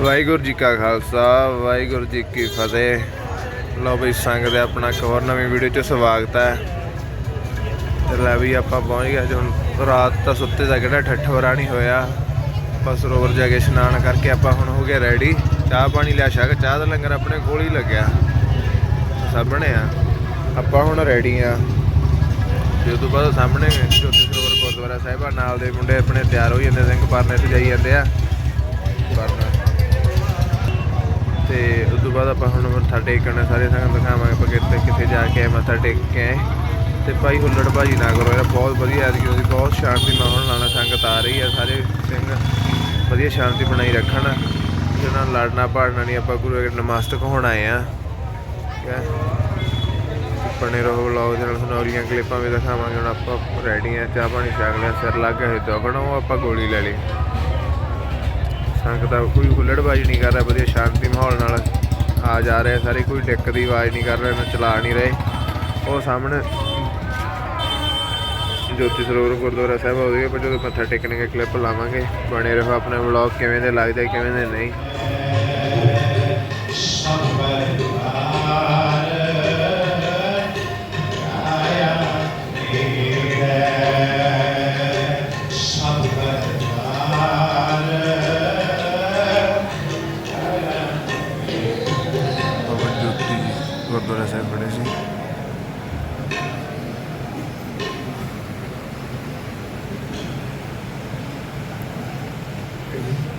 ਵਾਹਿਗੁਰੂ ਜੀ ਕਾ ਖਾਲਸਾ, ਵਾਹਿਗੁਰੂ ਜੀ ਕੀ ਫਤਿਹ। ਲਓ ਬਈ ਸੰਗ ਦੇ ਆਪਣਾ ਇੱਕ ਹੋਰ ਨਵੀਂ ਵੀਡੀਓ 'ਚ ਸਵਾਗਤ ਹੈ। ਤੇ ਲੈ ਵੀ ਆਪਾਂ ਪਹੁੰਚ ਗਏ ਹੁਣ, ਰਾਤ ਤਾਂ ਸੁੱਤੇ ਦਾ ਕਿਹੜਾ ਠੱਠਵਰਾ ਨਹੀਂ ਹੋਇਆ। ਬਸ ਸਰੋਵਰ ਜਾ ਕੇ ਇਸ਼ਨਾਨ ਕਰਕੇ ਆਪਾਂ ਹੁਣ ਹੋ ਗਏ ਰੈਡੀ ਚਾਹ ਪਾਣੀ ਲਿਆ, ਸ਼ੱਕ, ਚਾਹ ਦਾ ਲੰਗਰ ਆਪਣੇ ਕੋਲ ਹੀ ਲੱਗਿਆ। ਸਾਹਮਣੇ ਆ। ਆਪਾਂ ਹੁਣ ਰੈਡੀ ਆ। ਤੇ ਉਸ ਤੋਂ ਬਾਅਦ ਸਾਹਮਣੇ ਜੋਤੀ ਸਰੋਵਰ ਗੁਰਦੁਆਰਾ ਸਾਹਿਬ ਆ। ਨਾਲ ਦੇ ਮੁੰਡੇ ਆਪਣੇ ਤਿਆਰ ਹੋਈ ਜਾਂਦੇ ਸਿੰਘ ਪਰਨੇ ਤੇ ਜਾਈ ਜਾਂਦੇ ਆ। ਬਾਅਦ ਆਪਾਂ ਹੁਣ ਮੱਥਾ ਟੇਕਣ ਸਾਰੇ ਸੰਗਤ ਦਿਖਾਵਾਂਗੇ ਆਪਾਂ ਕਿੱਥੇ ਕਿੱਥੇ ਜਾ ਕੇ ਆਏ, ਮੱਥਾ ਟੇਕ ਕੇ ਆਏ। ਤੇ ਭਾਈ ਹੁੱਲੜ ਭਾਜੀ ਨਾ ਕਰੋ ਇਹ ਬਹੁਤ ਵਧੀਆ ਐਤਕੀ ਉਹਦੀ ਬਹੁਤ ਸ਼ਾਂਤੀ ਮਾਹੌਲ ਨਾਲ ਸੰਗਤ ਆ ਰਹੀ ਹੈ ਸਾਰੇ ਸਿੰਘ ਵਧੀਆ ਸ਼ਾਂਤੀ ਬਣਾਈ ਰੱਖਣ। ਜਿਹਨਾਂ ਨਾਲ ਲੜਨਾ ਪਾੜਨਾ ਨਹੀਂ ਆਪਾਂ ਗੁਰੂ ਅਗਰ ਨਮਸਤਕ ਹੋਣ ਆਏ ਆ। ਠੀਕ ਹੈ ਬਣੇ ਰਹੋ ਵਲੌਗ ਦੇ ਨਾਲ ਸੁਣਾਉਰੀਆਂ ਕਲਿੱਪਾਂ ਵੀ ਦਿਖਾਵਾਂਗੇ ਹੁਣ ਆਪਾਂ ਰੈਡੀ ਆ ਚਾਹ ਪਾਣੀ ਛਕ ਲਿਆ ਸਿਰ ਲੱਗ ਗਿਆ ਹੋਇਆ ਬਣਾਓ ਆਪਾਂ ਗੋਲੀ ਲੈ ਲਈ। ਸੰਗਤ ਦਾ ਕੋਈ ਹੁੱਲੜਬਾਜ਼ੀ ਨਹੀਂ ਕਰ ਰਿਹਾ ਵਧੀਆ ਸ਼ਾਂਤੀ ਮਾਹੌਲ ਨਾਲ। ਆ ਜਾ ਰਹੇ ਸਾਰੇ, ਕੋਈ ਡਿੱਕ ਦੀ ਆਵਾਜ਼ ਨਹੀਂ ਕਰ ਰਹੇ, ਨਾ ਚਲਾ ਨਹੀਂ ਰਹੇ। ਉਹ ਸਾਹਮਣੇ ਜੋਤੀ ਸਰੋਵਰ ਗੁਰਦੁਆਰਾ ਸਾਹਿਬ ਉਹਦੇ ਆਪਾਂ ਜਦੋਂ ਮੱਥਾ ਟੇਕਣ ਦਾ ਕਲਿੱਪ ਲਾਵਾਂਗੇ। ਬਣੇ ਰਹੋ ਆਪਣੇ ਵਲੌਗ ਕਿਵੇਂ ਦੇ ਲੱਗਦੇ, ਕਿਵੇਂ ਦੇ ਨਹੀਂ। ગુરુદ્વારા સાહેબ પડે છે Thank.